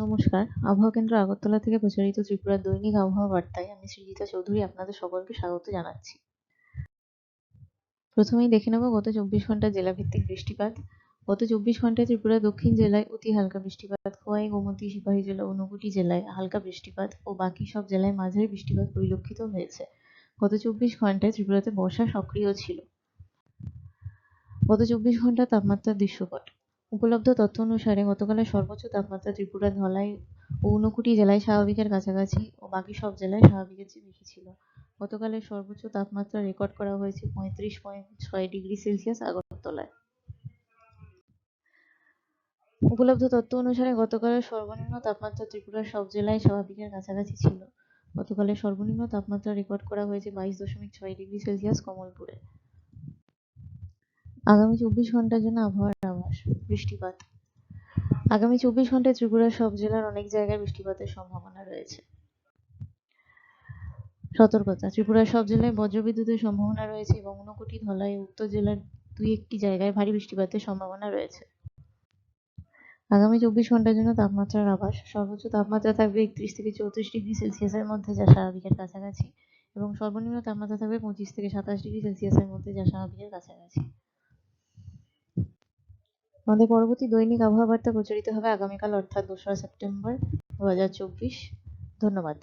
নমস্কার। আবহাওয়া কেন্দ্র আগরতলা থেকে প্রচারিত ত্রিপুরার দৈনিক আবহাওয়া বার্তায় আমি সৃজিতা চৌধুরী আপনাদের সকলকে স্বাগত জানাচ্ছি। প্রথমেই দেখে নেব গত চব্বিশ ঘণ্টার জেলাভিত্তিক বৃষ্টিপাত। গত চব্বিশ ঘন্টায় ত্রিপুরা দক্ষিণ জেলায় অতি হালকা বৃষ্টিপাত, খোয়াই, গোমতী, সিপাহী জেলা, ঊনকোটি জেলায় হালকা বৃষ্টিপাত ও বাকি সব জেলায় মাঝারি বৃষ্টিপাত পরিলক্ষিত হয়েছে। গত চব্বিশ ঘন্টায় ত্রিপুরাতে বর্ষা সক্রিয় ছিল। গত চব্বিশ ঘণ্টা তাপমাত্রার দৃশ্যপট। উপলব্ধ তথ্য অনুসারে গতকালের সর্বোচ্চ তাপমাত্রা ত্রিপুরা, ধলাই ও ঊনকোটি জেলায় স্বাভাবিকের কাছাকাছি ও বাকি সব জেলায় স্বাভাবিকের চেয়ে বেশি ছিল। গতকালের সর্বোচ্চ তাপমাত্রা রেকর্ড করা হয়েছে পঁয়ত্রিশ পয়েন্ট ছয় ডিগ্রি সেলসিয়াস আগরতলায়। উপলব্ধ তথ্য অনুসারে গতকালের সর্বনিম্ন তাপমাত্রা ত্রিপুরার সব জেলায় স্বাভাবিকের কাছাকাছি ছিল। গতকালের সর্বনিম্ন তাপমাত্রা রেকর্ড করা হয়েছে বাইশ দশমিক ছয় ডিগ্রি সেলসিয়াস কমলপুরে। আগামী চব্বিশ ঘণ্টার জন্য আবহাওয়ার আভাস বৃষ্টিপাত। আগামী চব্বিশ ঘন্টায় ত্রিপুরার সব জেলার অনেক জায়গায় বৃষ্টিপাতের সম্ভাবনা রয়েছে। সতর্কতা, ত্রিপুরার সব জেলায় বজ্রবিদ্যুতের সম্ভাবনা রয়েছে এবং ঊনকোটি ধলাই উত্তর জেলার দুই একটি জায়গায় ভারী বৃষ্টিপাতের সম্ভাবনা রয়েছে। আগামী চব্বিশ ঘণ্টার জন্য তাপমাত্রার আভাস, সর্বোচ্চ তাপমাত্রা থাকবে একত্রিশ থেকে চৌত্রিশ ডিগ্রি সেলসিয়াসের মধ্যে, যা স্বাভাবিকের কাছাকাছি, এবং সর্বনিম্ন তাপমাত্রা থাকবে পঁচিশ থেকে সাতাশ ডিগ্রি সেলসিয়াসের মধ্যে, যা স্বাভাবিকের কাছাকাছি। আমাদের পরবর্তী দৈনিক আবহাওয়া বার্তা প্রচারিত হবে আগামীকাল, অর্থাৎ দোসরা সেপ্টেম্বর, দু হাজার চব্বিশ। ধন্যবাদ।